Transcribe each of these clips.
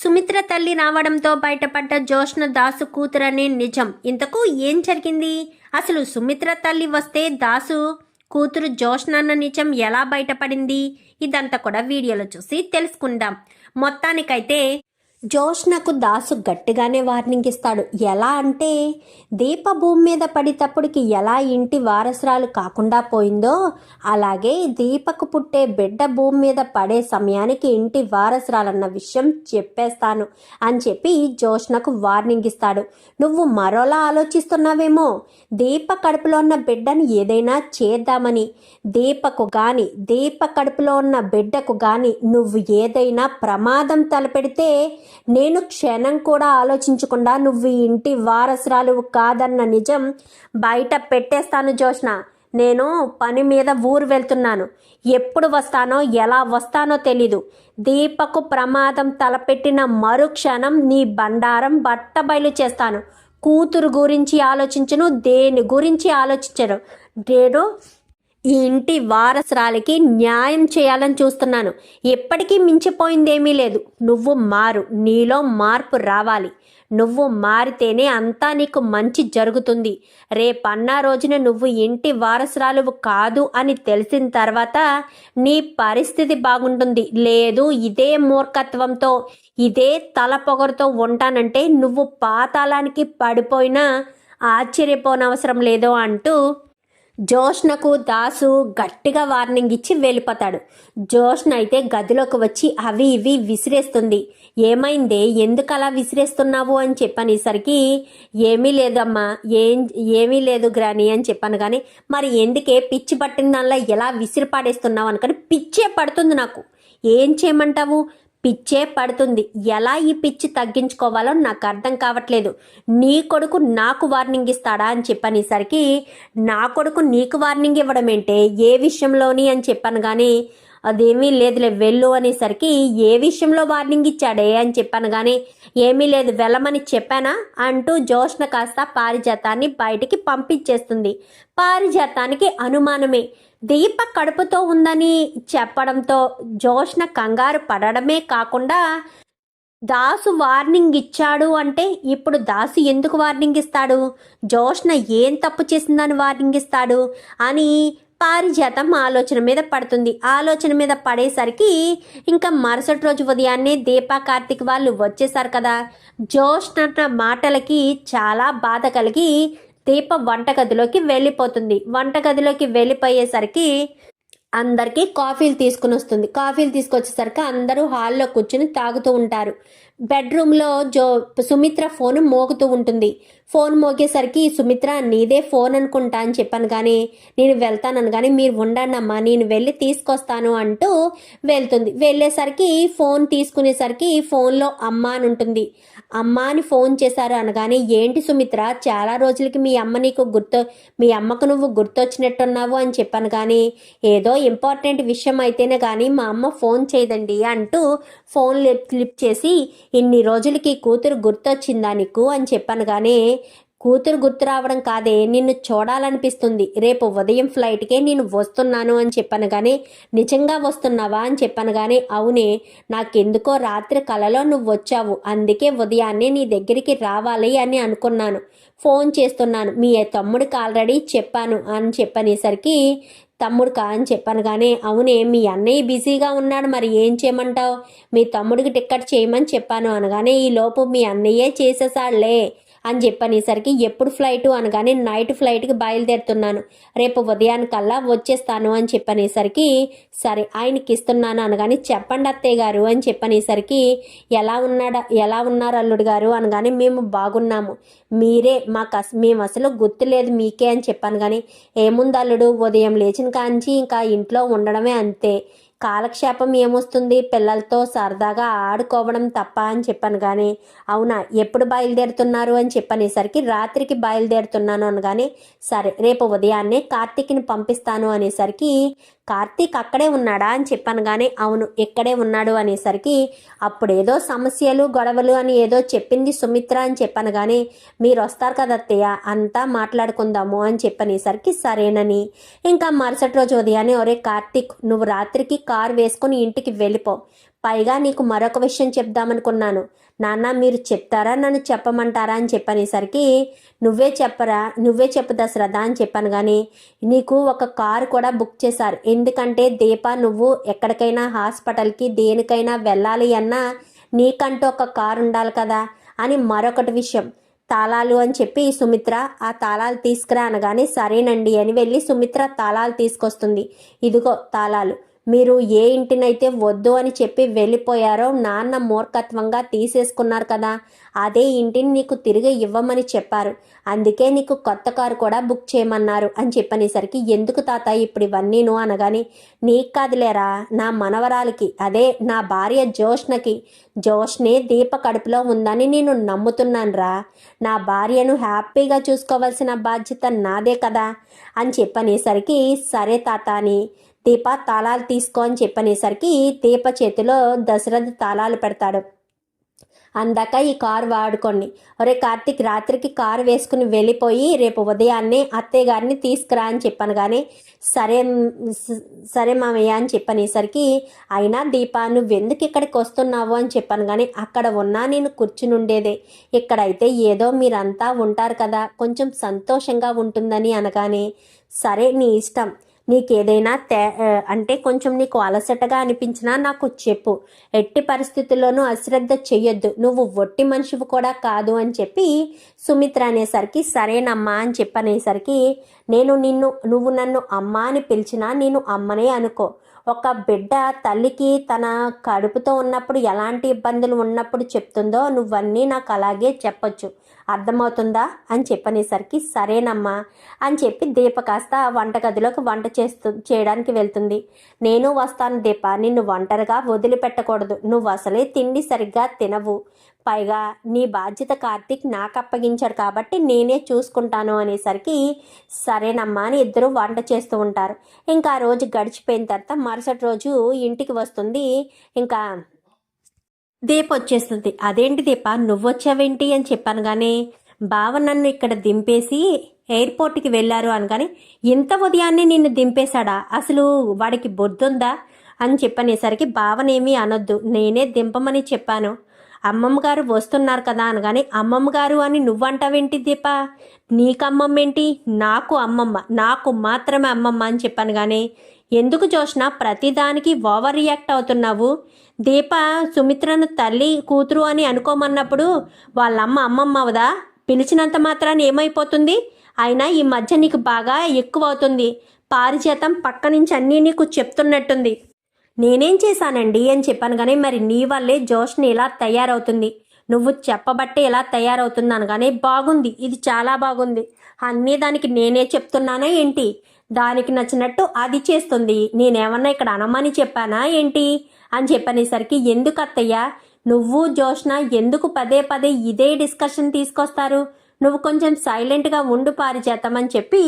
సుమిత్ర తల్లి రావడంతో బయటపడ్డ జోష్న దాసు కూతురనే నిజం. ఇంతకు ఏం జరిగింది? అసలు సుమిత్ర తల్లి వస్తే దాసు కూతురు జోష్నన్న నిజం ఎలా బయటపడింది? ఇదంతా కూడా వీడియోలో చూసి తెలుసుకుందాం. మొత్తానికైతే జోష్నకు దాసు గట్టిగానే వార్నింగ్ ఇస్తాడు. ఎలా అంటే దీప భూమి మీద పడేటప్పటికి ఎలా ఇంటి వారసురాలు కాకుండా పోయిందో అలాగే దీపకు పుట్టే బిడ్డ భూమి మీద పడే సమయానికి ఇంటి వారసురాలన్న విషయం చెప్పేస్తాను అని చెప్పి జోష్నకు వార్నింగ్ ఇస్తాడు. నువ్వు మరోలా ఆలోచిస్తున్నావేమో? దీప కడుపులో ఉన్న బిడ్డను ఏదైనా చేద్దామని దీపకు గాని దీప కడుపులో ఉన్న బిడ్డకు గాని నువ్వు ఏదైనా ప్రమాదం తలపెడితే నేను క్షణం కూడా ఆలోచించకుండా నువ్వు ఈ ఇంటి వారసురాలు కాదన్న నిజం బయట పెట్టేస్తాను జోష్న నేను పని మీద ఊరు వెళ్తున్నాను. ఎప్పుడు వస్తానో ఎలా వస్తానో తెలీదు. దీపకు ప్రమాదం తలపెట్టిన మరుక్షణం నీ బండారం బట్ట బయలు చేస్తాను. కూతురు గురించి ఆలోచించను దేని గురించి ఆలోచించను. నేను ఈ ఇంటి వారసురాలికి న్యాయం చేయాలని చూస్తున్నాను. ఎప్పటికీ మించిపోయిందేమీ లేదు. నువ్వు మారు. నీలో మార్పు రావాలి. నువ్వు మారితేనే అంతా నీకు మంచి జరుగుతుంది. రేపన్న రోజున నువ్వు ఇంటి వారసురాలు కాదు అని తెలిసిన తర్వాత నీ పరిస్థితి బాగుంటుంది. లేదు ఇదే మూర్ఖత్వంతో ఇదే తల పొగరుతో ఉంటానంటే నువ్వు పాతాళానికి పడిపోయినా ఆశ్చర్యపోనవసరం లేదో అంటూ జోష్నకు దాసు గట్టిగా వార్నింగ్ ఇచ్చి వెళ్ళిపోతాడు. జోష్న అయితే గదిలోకి వచ్చి అవి ఇవి విసిరేస్తుంది. ఏమైందే? ఎందుకు అలా విసిరేస్తున్నావు అని చెప్పనేసరికి ఏమీ లేదమ్మా ఏం ఏమీ లేదు గ్రాని అని చెప్పాను కానీ మరి ఎందుకే పిచ్చి పట్టిన దానిలో ఎలా విసిరి పాడేస్తున్నావు అనుకని పిచ్చే పడుతుంది నాకు. ఏం చేయమంటావు? పిచ్చే పడుతుంది. ఎలా ఈ పిచ్చి తగ్గించుకోవాలో నాకు అర్థం కావట్లేదు. నీ కొడుకు నాకు వార్నింగ్ ఇస్తాడా అని చెప్పనేసరికి నా కొడుకు నీకు వార్నింగ్ ఇవ్వడం ఏంటే ఏ విషయంలోని అని చెప్పాను కానీ అదేమీ లేదులే వెళ్ళు అనేసరికి ఏ విషయంలో వార్నింగ్ ఇచ్చాడే అని చెప్పాను కానీ ఏమీ లేదు వెళ్ళమని చెప్పానా అంటూ జోష్న కాస్త పారిజాతాన్ని బయటికి పంపించేస్తుంది. పారిజాతానికి అనుమానమే. దీప కడుపుతో ఉందని చెప్పడంతో జోష్న కంగారు పడడమే కాకుండా దాసు వార్నింగ్ ఇచ్చాడు అంటే ఇప్పుడు దాసు ఎందుకు వార్నింగ్ ఇస్తాడు? జోష్న ఏం తప్పు చేసిందని వార్నింగ్ ఇస్తాడు? అని పారిజాతం ఆలోచన మీద పడుతుంది. ఆలోచన మీద పడేసరికి ఇంకా మరుసటి రోజు ఉదయాన్నే దీపా కార్తిక్ వాళ్ళు వచ్చేసారు కదా. జోష్న మాటలకి చాలా బాధ కలిగి దీప వంటగదిలోకి వెళ్ళిపోతుంది. వంటగదిలోకి వెళ్ళిపోయేసరికి అందరికీ కాఫీలు తీసుకుని వస్తుంది. కాఫీలు తీసుకొచ్చేసరికి అందరూ హాల్లో కూర్చుని తాగుతూ ఉంటారు. బెడ్రూమ్లో జో సుమిత్ర ఫోన్ మోగుతూ ఉంటుంది. ఫోన్ మోగేసరికి సుమిత్ర నీదే ఫోన్ అనుకుంటా అని చెప్పాను. కానీ నేను వెళ్తానని. కానీ మీరు ఉండండి అమ్మా నేను వెళ్ళి తీసుకొస్తాను అంటూ వెళ్తుంది. వెళ్ళేసరికి ఫోన్ తీసుకునేసరికి ఫోన్లో అమ్మ అని ఉంటుంది. అమ్మ అని ఫోన్ చేశారు అనగానే ఏంటి సుమిత్ర? చాలా రోజులకి మీ అమ్మ నీకు గుర్తు మీ అమ్మకు నువ్వు గుర్తొచ్చినట్టున్నావు అని చెప్పాను. కానీ ఏదో ఇంపార్టెంట్ విషయం అయితేనే కానీ మా అమ్మ ఫోన్ చేయదండి అంటూ ఫోన్ లిప్ లిప్ చేసి ఇన్ని రోజులకి కూతురు గుర్తొచ్చిందా నీకు? అని చెప్పాను కానీ కూతురు గుర్తు రావడం కాదే నిన్ను చూడాలనిపిస్తుంది. రేపు ఉదయం ఫ్లైట్కే నేను వస్తున్నాను అని చెప్పాను కానీ నిజంగా వస్తున్నావా? అని చెప్పాను కానీ అవునే నాకెందుకో రాత్రి కలలో నువ్వు వచ్చావు అందుకే ఉదయాన్నే నీ దగ్గరికి రావాలి అని అనుకున్నాను. ఫోన్ చేస్తున్నాను. మీ తమ్ముడికి ఆల్రెడీ చెప్పాను అని చెప్పనేసరికి తమ్ముడు కా అని చెప్పాను కానీ అవునే మీ అన్నయ్య బిజీగా ఉన్నాడు మరి ఏం చేయమంటావు? మీ తమ్ముడికి టిక్కెట్ చేయమని చెప్పాను అనగానే ఈ లోపు మీ అన్నయ్యే చేసేసాడులే అని చెప్పనేసరికి ఎప్పుడు ఫ్లైట్ అనగానే నైట్ ఫ్లైట్కి బయలుదేరుతున్నాను. రేపు ఉదయానికల్లా వచ్చేస్తాను అని చెప్పనేసరికి సరే ఆయనకి ఇస్తున్నాను అనగానే చెప్పండి అత్తయ్య గారు అని చెప్పనేసరికి ఎలా ఉన్నాడా ఎలా ఉన్నారు అల్లుడు గారు అనగానే మేము బాగున్నాము. మీరే మాకు అస మేము అసలు గుర్తులేదు మీకే అని చెప్పాను కానీ ఏముంది అల్లుడు ఉదయం లేచిన కాంచి ఇంకా ఇంట్లో ఉండడమే అంతే. కాలక్షేపం ఏమొస్తుంది? పిల్లలతో సరదాగా ఆడుకోవడం తప్ప అని చెప్పాను కానీ అవునా? ఎప్పుడు బయలుదేరుతున్నారు అని చెప్పనేసరికి రాత్రికి బయలుదేరుతున్నాను అనగానే సరే రేపు ఉదయాన్నే కార్తీక్ని పంపిస్తాను అనేసరికి కార్తీక్ అక్కడే ఉన్నాడా అని చెప్పాను కానీ అవును ఇక్కడే ఉన్నాడు అనేసరికి అప్పుడేదో సమస్యలు గొడవలు అని ఏదో చెప్పింది సుమిత్ర అని చెప్పాను కానీ మీరు వస్తారు కదా అత్తయ్య అంతా మాట్లాడుకుందాము అని చెప్పనేసరికి సరేనని. ఇంకా మరుసటి రోజు ఉదయాన్నే ఒరే కార్తీక్ నువ్వు రాత్రికి కారు వేసుకుని ఇంటికి వెళ్ళిపో. పైగా నీకు మరొక విషయం చెప్దామనుకున్నాను. నాన్న మీరు చెప్తారా? నన్ను చెప్పమంటారా అని చెప్పనేసరికి నువ్వే చెప్పరా నువ్వే చెప్పు దశరథ అని చెప్పాను. కానీ నీకు ఒక కారు కూడా బుక్ చేశారు. ఎందుకంటే దీప నువ్వు ఎక్కడికైనా హాస్పిటల్కి దేనికైనా వెళ్ళాలి అన్నా నీకంటూ ఒక కారు ఉండాలి కదా అని మరొకటి విషయం. తాళాలు అని చెప్పి సుమిత్ర ఆ తాళాలు తీసుకురా అనగానే సరేనండి అని వెళ్ళి సుమిత్ర తాళాలు తీసుకొస్తుంది. ఇదిగో తాళాలు. మీరు ఏ ఇంటినైతే వద్దు అని చెప్పి వెళ్ళిపోయారో నాన్న మూర్ఖత్వంగా తీసేసుకున్నారు కదా. అదే ఇంటిని నీకు తిరిగి ఇవ్వమని చెప్పారు. అందుకే నీకు కొత్త కారు కూడా బుక్ చేయమన్నారు అని చెప్పనేసరికి ఎందుకు తాత ఇప్పుడు ఇవన్నీను అనగాని నీకు కాదులేరా నా మనవరాలకి అదే నా భార్య జోష్నకి జోష్నే దీప కడుపులో ఉందని నేను నమ్ముతున్నానురా. నా భార్యను హ్యాపీగా చూసుకోవాల్సిన బాధ్యత నాదే కదా అని చెప్పనేసరికి సరే తాత అని దీప తాళాలు తీసుకో అని చెప్పనేసరికి దీప చేతిలో దశరథ్ తాళాలు పెడతాడు. అందాక ఈ కారు వాడుకోండి. ఒరే కార్తీక్ రాత్రికి కారు వేసుకుని వెళ్ళిపోయి రేపు ఉదయాన్నే అత్తయ్య గారిని తీసుకురా అని చెప్పాను కానీ సరే సరే మామయ్య అని చెప్పనేసరికి అయినా దీపా నువ్వు ఎందుకు ఇక్కడికి వస్తున్నావు అని చెప్పాను కానీ అక్కడ ఉన్నా నేను కూర్చుని ఉండేదే. ఇక్కడైతే ఏదో మీరంతా ఉంటారు కదా కొంచెం సంతోషంగా ఉంటుందని అనగానే సరే నీ ఇష్టం. నీకేదైనా తే అంటే కొంచెం నీకు అలసటగా అనిపించినా నాకు చెప్పు. ఎట్టి పరిస్థితుల్లోనూ అశ్రద్ధ చెయ్యొద్దు. నువ్వు ఒట్టి మనిషివి కూడా కాదు అని చెప్పి సుమిత్ర అనేసరికి సరేనమ్మా అని చెప్పనేసరికి నేను నిన్ను నువ్వు నన్ను అమ్మ అని పిలిచినా నేను అమ్మనే అనుకో. ఒక బిడ్డ తల్లికి తన కడుపుతో ఉన్నప్పుడు ఎలాంటి ఇబ్బందులు ఉన్నప్పుడు చెప్తుందో నువ్వన్నీ నాకు అలాగే చెప్పొచ్చు. అర్థమవుతుందా? అని చెప్పనేసరికి సరేనమ్మా అని చెప్పి దీప కాస్త వంటగదిలోకి వంట చేస్తూ చేయడానికి వెళ్తుంది. నేను వస్తాను దీప నిన్ను ఒంటరిగా వదిలిపెట్టకూడదు. నువ్వు అసలే తిండి సరిగ్గా తినవు. పైగా నీ బాధ్యత కార్తీక్ నాకు అప్పగించాడు కాబట్టి నేనే చూసుకుంటాను అనేసరికి సరేనమ్మా అని ఇద్దరు వంట చేస్తూ ఉంటారు. ఇంకా ఆ రోజు గడిచిపోయిన తర్వాత మరుసటి రోజు ఇంటికి వస్తుంది. ఇంకా దీప వచ్చేస్తుంది. అదేంటి దీప? నువ్వొచ్చావేంటి అని చెప్పాను కానీ బావ నన్ను ఇక్కడ దింపేసి ఎయిర్పోర్ట్కి వెళ్ళారు అనగానే ఇంత ఉదయాన్నే నిన్ను దింపేశాడా? అసలు వాడికి బొద్దుందా? అని చెప్పనేసరికి భావనేమీ అనొద్దు. నేనే దింపమని చెప్పాను. అమ్మమ్మ గారు వస్తున్నారు కదా అనగానే అమ్మమ్మ గారు అని నువ్వంటావేంటి దీప? నీకు అమ్మమ్మ ఏంటి నాకు అమ్మమ్మ నాకు మాత్రమే అమ్మమ్మ అని చెప్పాను కానీ ఎందుకు జోష్న ప్రతిదానికి ఓవర్ రియాక్ట్ అవుతున్నావు? దీప సుమిత్రను తల్లి కూతురు అని అనుకోమన్నప్పుడు వాళ్ళమ్మ అమ్మమ్మ అవదా? పిలిచినంత మాత్రాన్ని ఏమైపోతుంది? అయినా ఈ మధ్య నీకు బాగా ఎక్కువ అవుతుంది పారిజాతం పక్క నుంచి అన్నీ నీకు చెప్తున్నట్టుంది. నేనేం చేశానండి అని చెప్పాను కానీ మరి నీ వల్లే జోష్ని ఇలా తయారవుతుంది. నువ్వు చెప్పబట్టే ఇలా తయారవుతుంది అనగానే బాగుంది. ఇది చాలా బాగుంది. అన్నీ దానికి నేనే చెప్తున్నానా ఏంటి? దానికి నచ్చినట్టు అది చేస్తుంది. నేనేమన్నా ఇక్కడ అనమని చెప్పానా ఏంటి? అని చెప్పనేసరికి ఎందుకు అత్తయ్య? నువ్వు జోష్న ఎందుకు పదే పదే ఇదే డిస్కషన్ తీసుకొస్తారు? నువ్వు కొంచెం సైలెంట్గా ఉండు పారిజాతం అని చెప్పి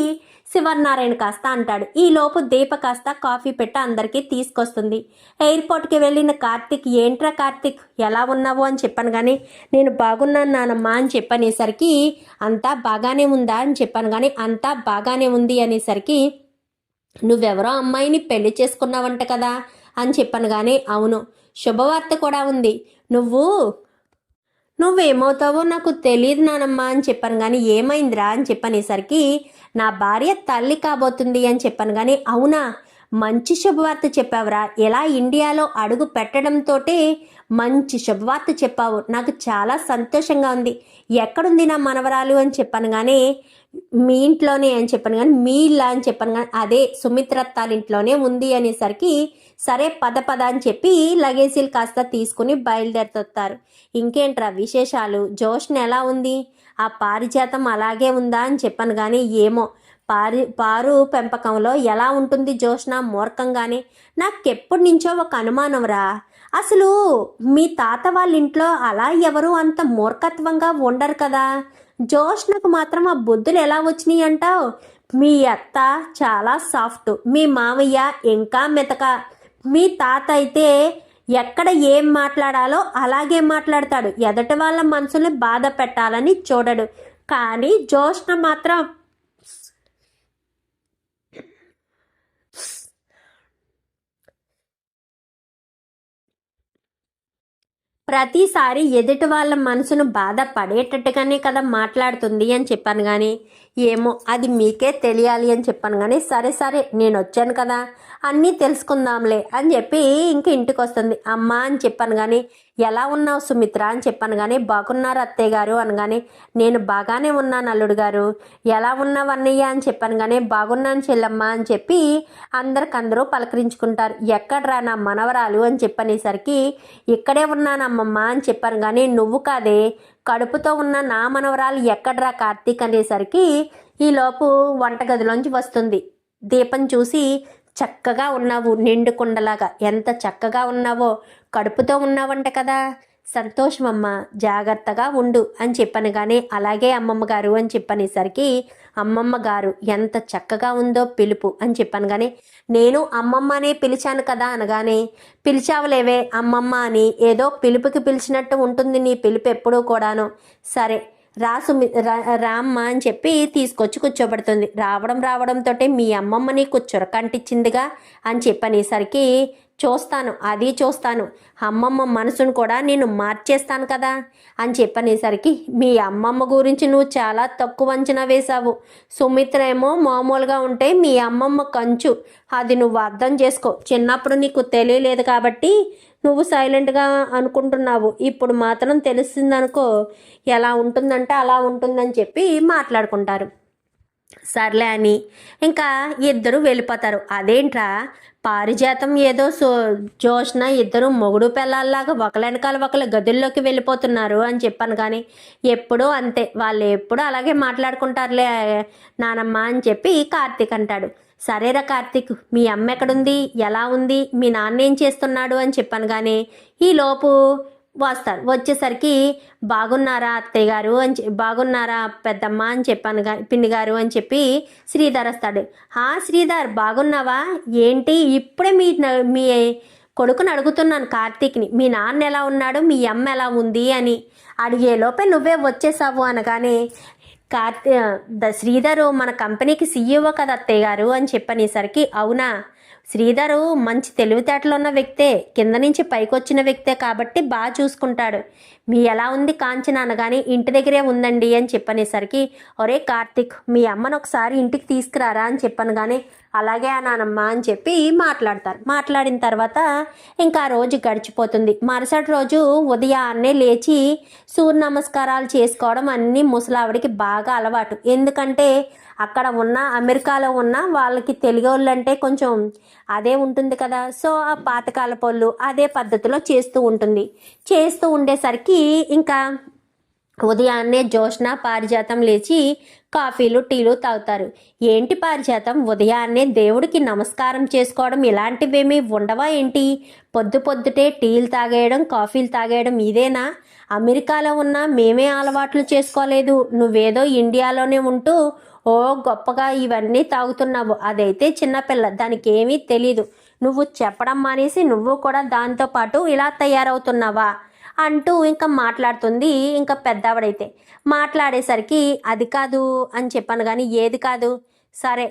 శివనారాయణ కాస్త అంటాడు. ఈలోపు దీప కాస్త కాఫీ పెట్టి అందరికీ తీసుకొస్తుంది. ఎయిర్పోర్ట్కి వెళ్ళిన కార్తిక్ ఏంట్రా కార్తిక్ ఎలా ఉన్నావు? అని చెప్పాను కానీ నేను బాగున్నాను నానమ్మా అని చెప్పనేసరికి అంతా బాగానే ఉందా? అని చెప్పాను కానీ అంతా బాగానే ఉంది అనేసరికి నువ్వెవరో అమ్మాయిని పెళ్ళి చేసుకున్నావంట కదా అని చెప్పాను కానీ అవును శుభవార్త కూడా ఉంది. నువ్వు నువ్వేమవుతావో నాకు తెలియదు నానమ్మా అని చెప్పాను కానీ ఏమైందిరా అని చెప్పనేసరికి నా భార్య తల్లి కాబోతుంది అని చెప్పాను కానీ అవునా? మంచి శుభవార్త చెప్పావురా. ఎలా ఇండియాలో అడుగు పెట్టడంతోటే మంచి శుభవార్త చెప్పావు. నాకు చాలా సంతోషంగా ఉంది. ఎక్కడుంది నా మనవరాలు అని చెప్పాను కానీ మీ ఇంట్లోనే అని చెప్పాను కానీ మీ ఇల్లా అని చెప్పాను కానీ అదే సుమిత్రత్తాల ఇంట్లోనే ఉంది అనేసరికి సరే పద పద అని చెప్పి లగేజీలు కాస్త తీసుకుని బయలుదేరుతారు ఇంకేంట్రా విశేషాలు? జోష్న ఎలా ఉంది? ఆ పారిజాతం అలాగే ఉందా అని చెప్పాను కానీ ఏమో. పారి పారు పెంపకంలో ఎలా ఉంటుంది జోష్న మూర్ఖంగానే? నాకెప్పటి నుంచో ఒక అనుమానం రా అసలు మీ తాత వాళ్ళ ఇంట్లో అలా ఎవరు అంత మూర్ఖత్వంగా ఉండరు కదా? జోష్నకు మాత్రం ఆ బుద్ధులు ఎలా వచ్చినాయి అంటావు? మీ అత్త చాలా సాఫ్ట్ మీ మామయ్య ఇంకా మెతక. మీ తాత అయితే ఎక్కడ ఏం మాట్లాడాలో అలాగే మాట్లాడతాడు. ఎదటి వాళ్ళ మనసుని బాధ పెట్టాలని చూడడు. కానీ జోష్న మాత్రం ప్రతిసారి ఎదుటి వాళ్ళ మనసును బాధ పడేటట్టుగానే కదా మాట్లాడుతుంది అని చెప్పాను కానీ ఏమో అది మీకే తెలియాలి అని చెప్పాను కానీ సరే సరే నేను వచ్చాను కదా. అన్నీ తెలుసుకుందాంలే అని చెప్పి ఇంక ఇంటికి వస్తుంది అమ్మ అని చెప్పాను కానీ ఎలా ఉన్నావు సుమిత్ర? అని చెప్పాను కానీ బాగున్నారు అత్తయ్య గారు అనగానే నేను బాగానే ఉన్నాను అల్లుడు గారు. ఎలా ఉన్నావు అన్నయ్య? అని చెప్పాను కానీ బాగున్నాను చెల్లమ్మ అని చెప్పి అందరికందరూ పలకరించుకుంటారు. ఎక్కడ్రా నా మనవరాలు? అని చెప్పనేసరికి ఇక్కడే ఉన్నాను అమ్మమ్మ అని చెప్పాను కానీ నువ్వు కాదే. కడుపుతో ఉన్న నా మనవరాలు ఎక్కడ్రా కార్తీక్? అనేసరికి ఈలోపు వంటగదిలోంచి వస్తుంది. దీపం చూసి చక్కగా ఉన్నావు నిండు కుండలాగా. ఎంత చక్కగా ఉన్నావో కడుపుతో ఉన్నావంట కదా. సంతోషమమ్మ జాగ్రత్తగా ఉండు అని చెప్పాను కానీ అలాగే అమ్మమ్మ గారు అని చెప్పనేసరికి అమ్మమ్మ గారు ఎంత చక్కగా ఉందో పిలుపు అని చెప్పాను కానీ నేను అమ్మమ్మ అనే పిలిచాను కదా అనగానే పిలిచావులేవే అమ్మమ్మ అని ఏదో పిలుపుకి పిలిచినట్టు ఉంటుంది నీ పిలుపు ఎప్పుడూ కూడాను. సరే రాసు రామ్మ అని చెప్పి తీసుకొచ్చి కూర్చోబెడుతుంది. రావడం రావడంతో మీ అమ్మమ్మ నీకు చురకంటిచ్చిందిగా అని చెప్పనేసరికి చూస్తాను అది చూస్తాను. అమ్మమ్మ మనసును కూడా నేను మార్చేస్తాను కదా అని చెప్పనేసరికి మీ అమ్మమ్మ గురించి నువ్వు చాలా తక్కువ అంచనా వేశావు. సుమిత్ర ఏమో మామూలుగా ఉంటే మీ అమ్మమ్మ కంచు. అది నువ్వు అర్థం చేసుకో. చిన్నప్పుడు నీకు తెలియలేదు కాబట్టి నువ్వు సైలెంట్గా అనుకుంటున్నావు. ఇప్పుడు మాత్రం తెలిసిందనుకో ఎలా ఉంటుందంటే అలా ఉంటుందని చెప్పి మాట్లాడుకుంటారు. సర్లే అని. ఇంకా ఇద్దరు వెళ్ళిపోతారు. అదేంట్రా? పారిజాతం ఏదో సో జోష్న ఇద్దరు మొగుడు పిల్లల్లాగా ఒకలెనకాల ఒకళ్ళ గదుల్లోకి వెళ్ళిపోతున్నారు అని చెప్పాను కానీ ఎప్పుడూ అంతే. వాళ్ళు ఎప్పుడూ అలాగే మాట్లాడుకుంటారులే నానమ్మ అని చెప్పి కార్తీక్ అంటాడు. సరేరా కార్తీక్ మీ అమ్మ ఎక్కడుంది ఎలా ఉంది? మీ నాన్న ఏం చేస్తున్నాడు? అని చెప్పాను కానీ ఈలోపు వస్తారు వచ్చేసరికి బాగున్నారా అత్తయ్య గారు అని బాగున్నారా పెద్దమ్మ? అని చెప్పాను పిన్ని గారు అని చెప్పి శ్రీధర్ వస్తాడు. హా శ్రీధర్ బాగున్నావా? ఏంటి? ఇప్పుడే మీ మీ కొడుకుని అడుగుతున్నాను కార్తీక్ని. మీ నాన్న ఎలా ఉన్నాడు? మీ అమ్మ ఎలా ఉంది? అని అడిగేలోపే నువ్వే వచ్చేసావు అనగానే కార్తీ శ్రీధరు మన కంపెనీకి సీఈఓ కదా అత్తయ్య గారు అని చెప్పనేసరికి అవునా? శ్రీధరు మంచి తెలివితేటలు ఉన్న వ్యక్తే కింద నుంచి పైకొచ్చిన వ్యక్తే కాబట్టి బాగా చూసుకుంటాడు. మీ ఎలా ఉంది కాంచన అనగానే ఇంటి దగ్గరే ఉందండి అని చెప్పనేసరికి ఒరే కార్తిక్ మీ అమ్మను ఒకసారి ఇంటికి తీసుకురారా అని చెప్పాను కానీ అలాగే అనానమ్మా అని చెప్పి మాట్లాడతారు. మాట్లాడిన తర్వాత ఇంకా రోజు గడిచిపోతుంది. మరుసటి రోజు ఉదయాన్నే లేచి సూర్య నమస్కారాలు చేసుకోవడం అన్నీ ముసలావిడికి బాగా అలవాటు. ఎందుకంటే అక్కడ ఉన్న అమెరికాలో ఉన్న వాళ్ళకి తెలుగు వాళ్ళంటే కొంచెం అదే ఉంటుంది కదా. సో ఆ పాతకాల పళ్ళు అదే పద్ధతిలో చేస్తూ ఉంటుంది. చేస్తూ ఉండేసరికి ఇంకా ఉదయాన్నే జోష్న పారిజాతం లేచి కాఫీలు టీలు తాగుతారు. ఏంటి పారిజాతం? ఉదయాన్నే దేవుడికి నమస్కారం చేసుకోవడం ఇలాంటివేమీ ఉండవా ఏంటి? పొద్దు పొద్దుటే టీలు తాగేయడం కాఫీలు తాగేయడం ఇదేనా? అమెరికాలో ఉన్న మేమే అలవాట్లు చేసుకోలేదు. నువ్వేదో ఇండియాలోనే ఉంటూ ఓ గొప్పగా ఇవన్నీ తాగుతున్నావు. అదైతే చిన్నపిల్ల దానికి ఏమీ తెలీదు. నువ్వు చెప్పడం మానేసి నువ్వు కూడా దాంతోపాటు ఇలా తయారవుతున్నావా? అంటూ ఇంకా మాట్లాడుతుంది ఇంకా పెద్దవాడైతే. మాట్లాడేసరికి అది కాదు అని చెప్పాను కానీ ఏది కాదు. సరే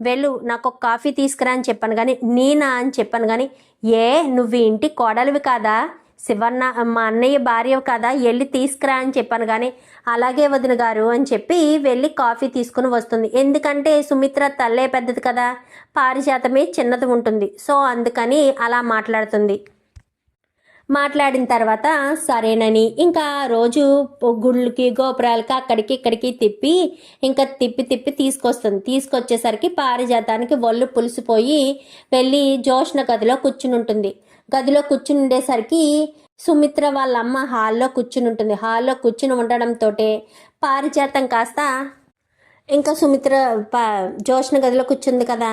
వెళ్ళు నాకు ఒక కాఫీ తీసుకురా అని చెప్పాను కానీ నేనా అని చెప్పాను కానీ ఏ నువ్వు ఇంటి కోడలివి కాదా? శివన్న మా అన్నయ్య భార్య కదా వెళ్ళి తీసుకురా అని చెప్పాను కానీ అలాగే వదిన గారు అని చెప్పి వెళ్ళి కాఫీ తీసుకుని వస్తుంది. ఎందుకంటే సుమిత్ర తల్లే పెద్దది కదా పారిజాతమే చిన్నది ఉంటుంది. సో అందుకని అలా మాట్లాడుతుంది. మాట్లాడిన తర్వాత సరేనని ఇంకా రోజు గుళ్ళకి గోపురాలకి అక్కడికి ఇక్కడికి తిప్పి ఇంకా తిప్పి తిప్పి తీసుకొస్తుంది. తీసుకొచ్చేసరికి పారిజాతానికి ఒళ్ళు పులిసిపోయి వెళ్ళి జోష్ణ గదిలో కూర్చుని ఉంటుంది. గదిలో కూర్చుని ఉండేసరికి సుమిత్ర వాళ్ళ అమ్మ హాల్లో కూర్చుని ఉంటుంది. హాల్లో కూర్చుని ఉండడంతో పారిజాతం కాస్త ఇంకా సుమిత్ర పా జోష్ణ గదిలో కూర్చుంది కదా.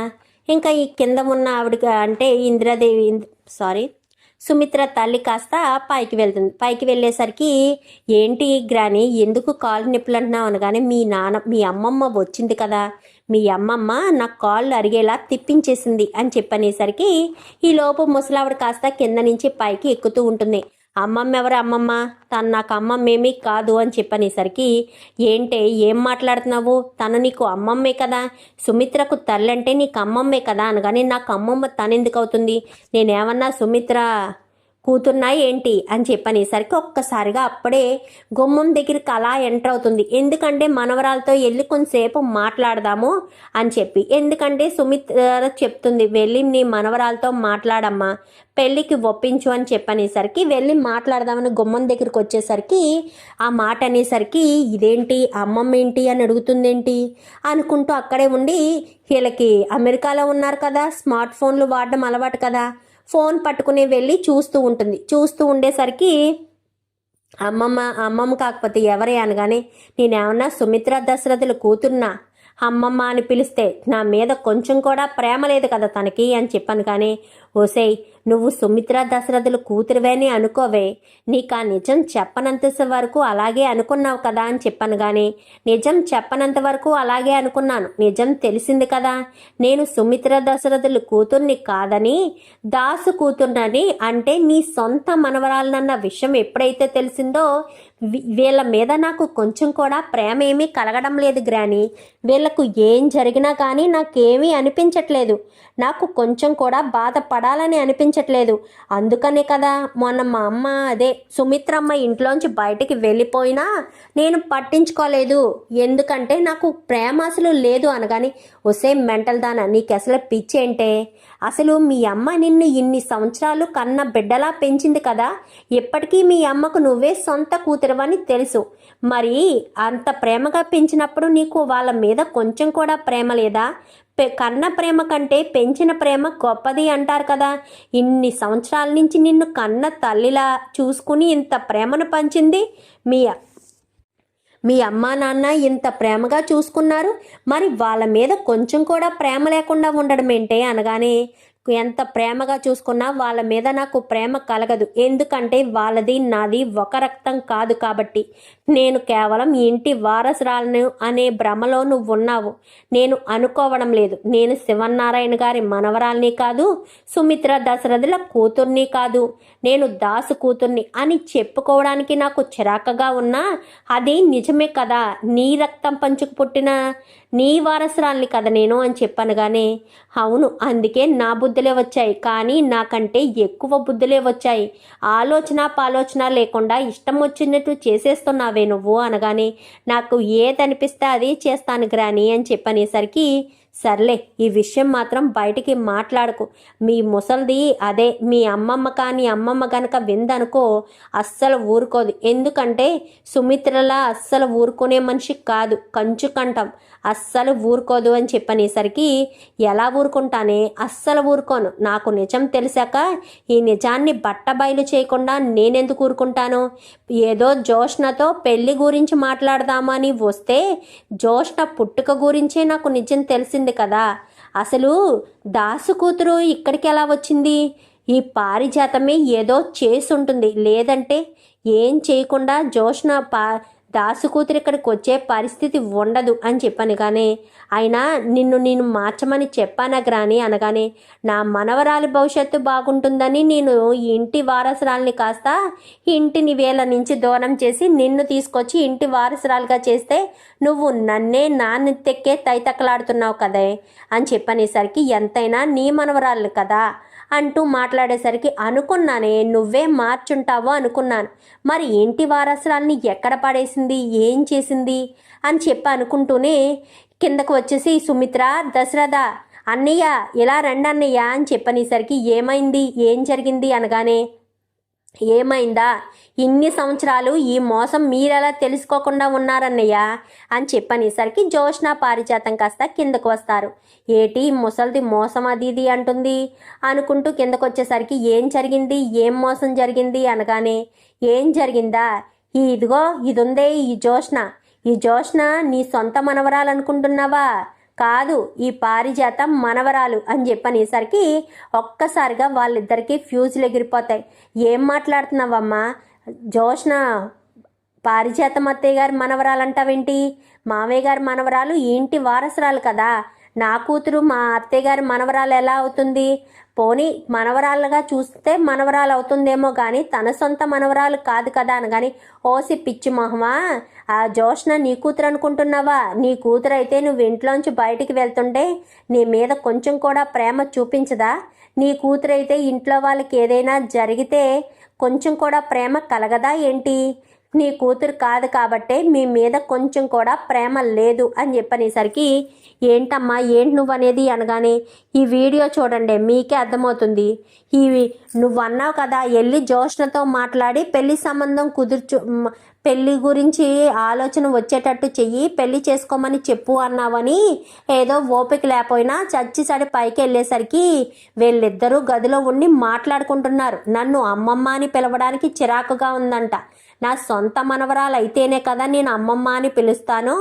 ఇంకా ఈ కింద ఉన్న ఆవిడ అంటే ఇందిరాదేవి సారీ సుమిత్ర తల్లి కాస్త పైకి వెళ్తుంది. పైకి వెళ్ళేసరికి ఏంటి గ్రాని ఎందుకు కాలు నొప్పులు అంటున్నావు అనగానే మీ నాన్న మీ అమ్మమ్మ వచ్చింది కదా. మీ అమ్మమ్మ నా కాళ్ళు అరిగేలా తిప్పించేసింది అని చెప్పనేసరికి ఈ లోపు ముసలావిడ కాస్త కింద నుంచి పైకి ఎక్కుతూ ఉంటుంది. అమ్మమ్మ ఎవరు అమ్మమ్మ? తను నాకు అమ్మమ్మేమీ కాదు అని చెప్పనేసరికి ఏంటే ఏం మాట్లాడుతున్నావు? తను నీకు అమ్మమ్మే కదా. సుమిత్రకు తల్లంటే నీకు అమ్మమ్మే కదా అనగానే నాకు అమ్మమ్మ తనెందుకు అవుతుంది నేనేమన్నా సుమిత్ర కూతున్నా ఏంటి అని చెప్పనేసరికి ఒక్కసారిగా అప్పుడే గుమ్మం దగ్గరికి అలా ఎంటర్ అవుతుంది. ఎందుకంటే మనవరాలతో వెళ్ళి కొంతసేపు మాట్లాడదాము అని చెప్పి. ఎందుకంటే సుమిత్ చెప్తుంది వెళ్ళి నీ మనవరాలతో మాట్లాడమ్మా పెళ్ళికి ఒప్పించు అని చెప్పనేసరికి వెళ్ళి మాట్లాడదామని గుమ్మం దగ్గరికి వచ్చేసరికి ఆ మాట అనేసరికి ఇదేంటి అమ్మమ్మ ఏంటి అని అడుగుతుందేంటి? అనుకుంటూ అక్కడే ఉండి వీళ్ళకి అమెరికాలో ఉన్నారు కదా స్మార్ట్ ఫోన్లు వాడడం అలవాటు కదా ఫోన్ పట్టుకుని వెళ్ళి చూస్తూ ఉంటుంది. చూస్తూ ఉండేసరికి అమ్మమ్మ అమ్మమ్మ కాకపోతే ఎవరే అనగానే నేనేమన్నా సుమిత్ర దశరథులు కూతుర్నా? అమ్మమ్మ అని పిలిస్తే నా మీద కొంచెం కూడా ప్రేమ లేదు కదా తనకి అని చెప్పాను. కానీ ఓసేయ్ నువ్వు సుమిత్ర దశరథులు కూతురువేని అనుకోవే. నీకు ఆ నిజం చెప్పనంత వరకు అలాగే అనుకున్నావు కదా అని చెప్పాను కానీ నిజం చెప్పనంత వరకు అలాగే అనుకున్నాను. నిజం తెలిసింది కదా. నేను సుమిత్ర దశరథులు కూతుర్ని కాదని దాసు కూతుర్నని అంటే నీ సొంత మనవరాలనన్న విషయం ఎప్పుడైతే తెలిసిందో వీ- వీళ్ళ మీద నాకు కొంచెం కూడా ప్రేమ ఏమీ కలగడం లేదు గ్రాని. వీళ్ళకు ఏం జరిగినా కానీ నాకేమీ అనిపించట్లేదు. నాకు కొంచెం కూడా బాధపడాలని అనిపించట్లేదు. అందుకనే కదా మొన్న మా అమ్మ అదే సుమిత్రమ్మ ఇంట్లోంచి బయటికి వెళ్ళిపోయినా నేను పట్టించుకోలేదు. ఎందుకంటే నాకు ప్రేమ అసలు లేదు అనగాని ఒసే మెంటల్ దానా నీకు అసలు పిచ్చేంటే అసలు మీ అమ్మ నిన్ను ఇన్ని సంవత్సరాలు కన్న బిడ్డలా పెంచింది కదా? ఇప్పటికీ మీ అమ్మకు నువ్వే సొంత కూతురువని తెలుసు. మరి అంత ప్రేమగా పెంచినప్పుడు నీకు వాళ్ళ మీద కొంచెం కూడా ప్రేమ లేదా? కన్న ప్రేమ కంటే పెంచిన ప్రేమ గొప్పది అంటారు కదా. ఇన్ని సంవత్సరాల నుంచి నిన్ను కన్న తల్లిలా చూసుకుని ఇంత ప్రేమను పంచింది మీ మీ అమ్మా నాన్న ఇంత ప్రేమగా చూసుకున్నారు. మరి వాళ్ళ మీద కొంచెం కూడా ప్రేమ లేకుండా ఉండడం ఏంటే అనగానే ఎంత ప్రేమగా చూసుకున్నా వాళ్ళ మీద నాకు ప్రేమ కలగదు. ఎందుకంటే వాళ్ళది నాది ఒక రక్తం కాదు కాబట్టి. నేను కేవలం ఇంటి వారసురాలను అనే భ్రమలో నువ్వు ఉన్నావు నేను అనుకోవడం లేదు. నేను శివన్నారాయణ గారి మనవరాల్ని కాదు సుమిత్ర దశరథుల కూతుర్ని కాదు. నేను దాసు కూతుర్ని అని చెప్పుకోవడానికి నాకు చిరాకగా ఉన్నా అది నిజమే కదా. నీ రక్తం పంచుకు పుట్టిన నీ వారసురాల్ని కదా నేను అని చెప్పాను గానే. అవును అందుకే నా బుద్ధులే వచ్చాయి. కానీ నాకంటే ఎక్కువ బుద్ధులే వచ్చాయి. ఆలోచన పాలోచన లేకుండా ఇష్టం వచ్చినట్టు చేసేస్తున్నావే. నువ్వు అనగానే నాకు ఏదనిపిస్తే అది చేస్తాను గ్రాని అని చెప్పనేసరికి సర్లే ఈ విషయం మాత్రం బయటికి మాట్లాడకు. మీ ముసల్ది అదే మీ అమ్మమ్మ కానీ అమ్మమ్మ కనుక విందనుకో అస్సలు ఊరుకోదు. ఎందుకంటే సుమిత్రలా అస్సలు ఊరుకునే మనిషి కాదు. కంచు కంఠం. అస్సలు ఊరుకోదు అని చెప్పనేసరికి ఎలా ఊరుకుంటానే? అస్సలు ఊరుకోను. నాకు నిజం తెలిసాక ఈ నిజాన్ని బట్టబయలు చేయకుండా నేనెందుకు ఊరుకుంటాను? ఏదో జోష్నతో పెళ్ళి గురించి మాట్లాడదామని వస్తే జోష్న పుట్టుక గురించే నాకు నిజం తెలిసింది కదా. అసలు దాసు కూతురు ఇక్కడికి ఎలా వచ్చింది? ఈ పారిజాతమే ఏదో చేసుంటుంది లేదంటే ఏం చేయకుండా జోష్న పా దాసు కూతురు ఇక్కడికి వచ్చే పరిస్థితి ఉండదు అని చెప్పాను కానీ అయినా నిన్ను నేను మార్చమని చెప్పానా గ్రాని? అనగానే నా మనవరాలి భవిష్యత్తు బాగుంటుందని నేను ఈ ఇంటి వారసురాల్ని కాస్త ఇంటిని వేల నుంచి దూరం చేసి నిన్ను తీసుకొచ్చి ఇంటి వారసురాలుగా చేస్తే నువ్వు నన్నే నా నెత్తెక్కే తైతక్కలాడుతున్నావు కదే అని చెప్పనేసరికి ఎంతైనా నీ మనవరాలు కదా. అంటూ మాట్లాడేసరికి అనుకున్నానే నువ్వే మార్చుంటావో అనుకున్నాను. మరి ఇంటి వారసురాల్ని ఎక్కడ పడేసింది? ఏం చేసింది? అని చెప్పి అనుకుంటూనే కిందకు వచ్చేసి సుమిత్ర దశరథ అన్నయ్య ఇలా రండి అన్నయ్య అని చెప్పనేసరికి ఏమైంది? ఏం జరిగింది? అనగానే ఏమైందా? ఇన్ని సంవత్సరాలు ఈ మోసం మీరెలా తెలుసుకోకుండా ఉన్నారన్నయ్య? అని చెప్పనేసరికి జోష్న పారిజాతం కాస్త కిందకు వస్తారు. ఏటి ముసలిది మోసం అది ఇది అంటుంది? అనుకుంటూ కిందకు వచ్చేసరికి ఏం జరిగింది? ఏం మోసం జరిగింది? అనగానే ఏం జరిగిందా? ఈ ఇదిగో ఇదుందే ఈ జోష్న. ఈ జోష్న నీ సొంత మనవరాలనుకుంటున్నావా? కాదు ఈ పారిజాతం మనవరాలు అని చెప్పనేసరికి ఒక్కసారిగా వాళ్ళిద్దరికీ ఫ్యూజులు ఎగిరిపోతాయి. ఏం మాట్లాడుతున్నావమ్మా? జోష్న పారిజాతం అత్తయ్య గారి మనవరాలు అంటావేంటి మామయ్య గారి మనవరాలు ఇంటి వారసురాలు కదా? నా కూతురు మా అత్తయ్య గారి మనవరాలు ఎలా అవుతుంది? పోనీ మనవరాలుగా చూస్తే మనవరాలు అవుతుందేమో కానీ తన సొంత మనవరాలు కాదు కదా అనగాని ఓసి పిచ్చి మొహమా? ఆ జోష్న నీ కూతురు అనుకుంటున్నావా నీ కూతురు అయితే నువ్వు ఇంట్లోంచి బయటికి వెళ్తుంటే నీ మీద కొంచెం కూడా ప్రేమ చూపించదా? నీ కూతురైతే ఇంట్లో వాళ్ళకి ఏదైనా జరిగితే కొంచెం కూడా ప్రేమ కలగదా ఏంటి? నీ కూతురు కాదు కాబట్టే మీ మీద కొంచెం కూడా ప్రేమ లేదు అని చెప్పనేసరికి ఏంటమ్మా ఏంటి నువ్వనేది? అనగానే ఈ వీడియో చూడండి మీకే అర్థమవుతుంది. ఈ నువ్వన్నావు కదా వెళ్ళి జోష్ణతో మాట్లాడి పెళ్ళి సంబంధం కుదుర్చు పెళ్ళి గురించి ఆలోచన వచ్చేటట్టు చెయ్యి పెళ్ళి చేసుకోమని చెప్పు అన్నావని ఏదో ఓపిక లేకపోయినా చచ్చి సడి పైకి వెళ్ళేసరికి వీళ్ళిద్దరూ గదిలో ఉండి మాట్లాడుకుంటున్నారు. నన్ను అమ్మమ్మ అని పిలవడానికి చిరాకుగా ఉందంట. నా సొంత మనవరాలు అయితేనే కదా నేను అమ్మమ్మ అని పిలుస్తాను.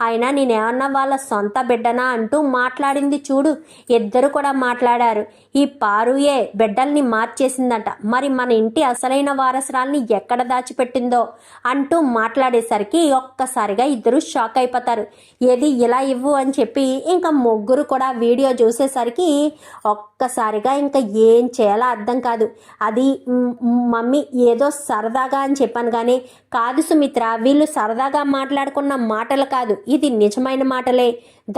అయినా నేనేమన్నా వాళ్ళ సొంత బిడ్డనా అంటూ మాట్లాడింది చూడు ఇద్దరు కూడా మాట్లాడారు. ఈ పారుయే బిడ్డల్ని మార్చేసిందట. మరి మన ఇంటి అసలైన వారసురాల్ని ఎక్కడ దాచిపెట్టిందో? అంటూ మాట్లాడేసరికి ఒక్కసారిగా ఇద్దరు షాక్ అయిపోతారు. ఏది ఇలా ఇవ్వు అని చెప్పి ఇంకా ముగ్గురు కూడా వీడియో చూసేసరికి ఒక్కసారిగా ఇంకా ఏం చేయాలో అర్థం కాదు. అది మమ్మీ ఏదో సరదాగా అని చెప్పాను కానీ కాదు సుమిత్ర వీళ్ళు సరదాగా మాట్లాడుకున్న మాటలు కాదు. ఇది నిజమైన మాటలే.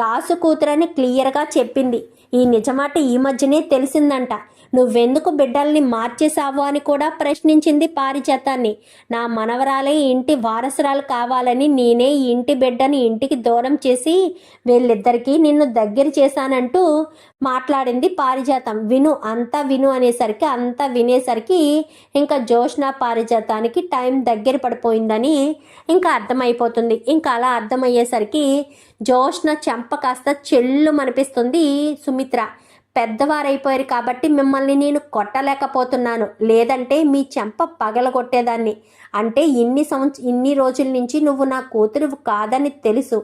దాసు కూతురని క్లియర్గా చెప్పింది. ఈ నిజమాట ఈ మధ్యనే తెలిసిందంట. నువ్వెందుకు బిడ్డల్ని మార్చేశావు అని కూడా ప్రశ్నించింది పారిజాతాన్ని. నా మనవరాలే ఇంటి వారసురాలు కావాలని నేనే ఈ ఇంటి బిడ్డని ఇంటికి దూరం చేసి వీళ్ళిద్దరికీ నిన్ను దగ్గర చేశానంటూ మాట్లాడింది పారిజాతం. విను అంతా విను అనేసరికి అంతా వినేసరికి ఇంకా జోష్న పారిజాతానికి టైం దగ్గర పడిపోయిందని ఇంకా అర్థమైపోతుంది. ఇంకా అలా అర్థమయ్యేసరికి జోష్న చెంప కాస్త చెల్లు అనిపిస్తుంది సుమిత్ర. పెద్దవారైపోయారు కాబట్టి మిమ్మల్ని నేను కొట్టలేకపోతున్నాను. లేదంటే మీ చెంప పగలగొట్టేదాన్ని. అంటే ఇన్ని సంవత్స ఇన్ని రోజుల నుంచి నువ్వు నా కూతురు కాదని తెలుసు.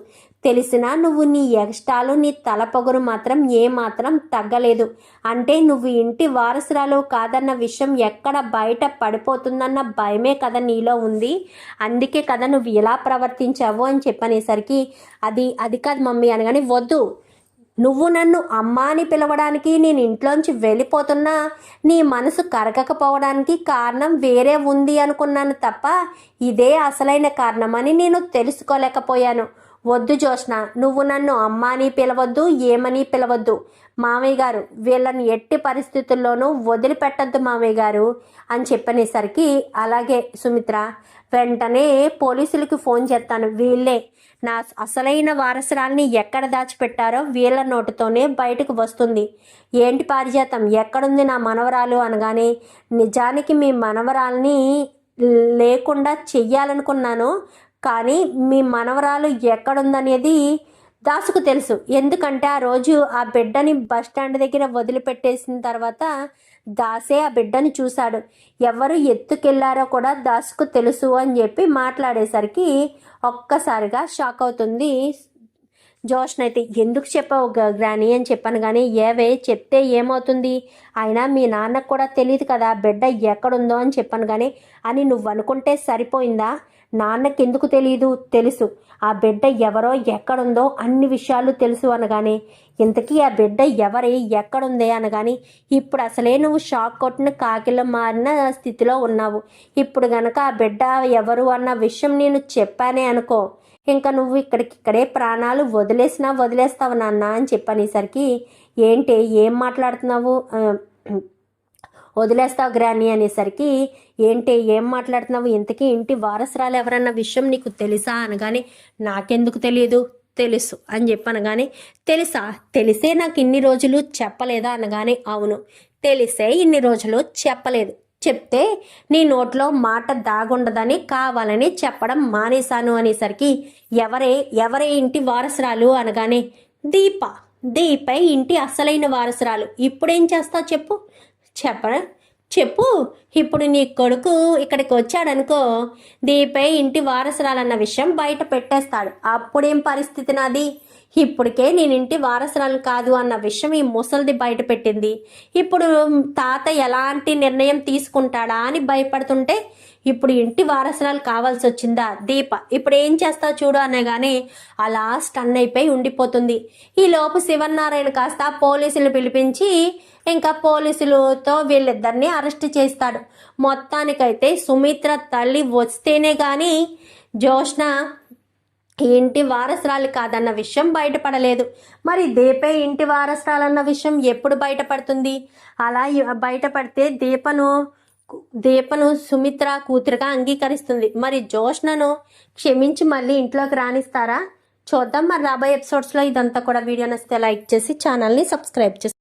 తెలిసినా నువ్వు నీ ఎక్స్ట్రాలు నీ తలపొగరు మాత్రం ఏమాత్రం తగ్గలేదు. అంటే నువ్వు ఇంటి వారసురాలు కాదన్న విషయం ఎక్కడ బయట పడిపోతుందన్న భయమే కదా నీలో ఉంది. అందుకే కదా నువ్వు ఇలా ప్రవర్తించావు అని చెప్పనేసరికి అది అది కాదు మమ్మీ అనగానే వద్దు. నువ్వు నన్ను అమ్మా అని పిలవడానికి నేను ఇంట్లోంచి వెళ్ళిపోతున్నా నీ మనసు కరగకపోవడానికి కారణం వేరే ఉంది అనుకున్నాను తప్ప ఇదే అసలైన కారణమని నేను తెలుసుకోలేకపోయాను. వద్దు జోష్న నువ్వు నన్ను అమ్మ అని పిలవద్దు ఏమని పిలవద్దు. మామయ్య గారు వీళ్ళని ఎట్టి పరిస్థితుల్లోనూ వదిలిపెట్టద్దు మామయ్య గారు అని చెప్పనేసరికి అలాగే సుమిత్ర వెంటనే పోలీసులకి ఫోన్ చేస్తాను వీళ్ళే నా అసలైన వారసురాల్ని ఎక్కడ దాచిపెట్టారో వీళ్ళ నోటితోనే బయటకు వస్తుంది. ఏంటి పారిజాతం? ఎక్కడుంది నా మనవరాలు అనగానే నిజానికి మీ మనవరాల్ని లేకుండా చెయ్యాలనుకున్నాను కానీ మీ మనవరాలు ఎక్కడుందనేది దాసుకు తెలుసు. ఎందుకంటే ఆ రోజు ఆ బిడ్డని బస్ స్టాండ్ దగ్గర వదిలిపెట్టేసిన తర్వాత దాసే ఆ బిడ్డని చూశాడు. ఎవరు ఎత్తుకెళ్ళారో కూడా దాసుకు తెలుసు అని చెప్పి మాట్లాడేసరికి ఒక్కసారిగా షాక్ అవుతుంది. జోష్న అయితే ఎందుకు చెప్పావు గ్రాని అని చెప్పాను కానీ ఏవే చెప్తే ఏమవుతుంది? అయినా మీ నాన్నకు కూడా తెలియదు కదా బిడ్డ ఎక్కడుందో అని చెప్పాను కానీ అని నువ్వు అనుకుంటే సరిపోయిందా? నాన్నకెందుకు తెలియదు తెలుసు. ఆ బిడ్డ ఎవరో ఎక్కడుందో అన్ని విషయాలు తెలుసు అనగానే ఇంతకీ ఆ బిడ్డ ఎవరి ఎక్కడుంది అనగాని ఇప్పుడు అసలే నువ్వు షాక్ కొట్టిన కాకిలం మారిన స్థితిలో ఉన్నావు. ఇప్పుడు గనక ఆ బిడ్డ ఎవరు అన్న విషయం నేను చెప్పానే అనుకో. ఇంకా నువ్వు ఇక్కడికి ఇక్కడే ప్రాణాలు వదిలేసినా వదిలేస్తావు నాన్న అని చెప్పనేసరికి ఏంటి ఏం మాట్లాడుతున్నావు? వదిలేస్తావు గ్రాని అనేసరికి ఏంటి ఏం మాట్లాడుతున్నావు? ఇంతకీ ఇంటి వారసురాలు ఎవరన్న విషయం నీకు తెలుసా? అనగానే నాకెందుకు తెలియదు తెలుసు అని చెప్పనగానే తెలుసా? తెలిసే నాకు ఇన్ని రోజులు చెప్పలేదా? అనగానే అవును తెలిసే ఇన్ని రోజులు చెప్పలేదు. చెప్తే నీ నోట్లో మాట దాగుండదని కావాలని చెప్పడం మానేశాను అనేసరికి ఎవరే ఎవరే ఇంటి వారసురాలు? అనగానే దీప దీపై ఇంటి అసలైన వారసురాలు. ఇప్పుడేం చేస్తావు చెప్పు. చెప్పరా? చెప్పు. ఇప్పుడు నీ కొడుకు ఇక్కడికి వచ్చాడనుకో దీపై ఇంటి వారసురాలన్న విషయం బయట పెట్టేస్తాడు. అప్పుడేం పరిస్థితి నాది? ఇప్పటికే నేను ఇంటి వారసురాలు కాదు అన్న విషయం ఈ ముసలిది బయటపెట్టింది ఇప్పుడు తాత ఎలాంటి నిర్ణయం తీసుకుంటాడా అని భయపడుతుంటే ఇప్పుడు ఇంటి వారసురాలు కావాల్సి వచ్చిందా? దీప ఇప్పుడు ఏం చేస్తావు చూడు అనగానే అలా స్టన్ అయిపోయి ఉండిపోతుంది. ఈ లోపు శివనారాయణ కాస్త పోలీసులు పిలిపించి ఇంకా పోలీసులతో వీళ్ళిద్దరిని అరెస్ట్ చేస్తాడు. మొత్తానికైతే సుమిత్ర తల్లి వస్తేనే కానీ జోష్న ఇంటి వారసురాలు కాదన్న విషయం బయటపడలేదు. మరి దీపే ఇంటి వారసురాలన్న విషయం ఎప్పుడు బయటపడుతుంది? అలా బయటపడితే దీపను దీపను సుమిత్ర కూతురుగా అంగీకరిస్తుంది. మరి జోష్నను క్షమించి మళ్ళీ ఇంట్లోకి రాణిస్తారా చూద్దాం. మరి రాబోయే ఎపిసోడ్స్లో ఇదంతా కూడా వీడియో నచ్చితే లైక్ చేసి ఛానల్ని సబ్స్క్రైబ్ చేసి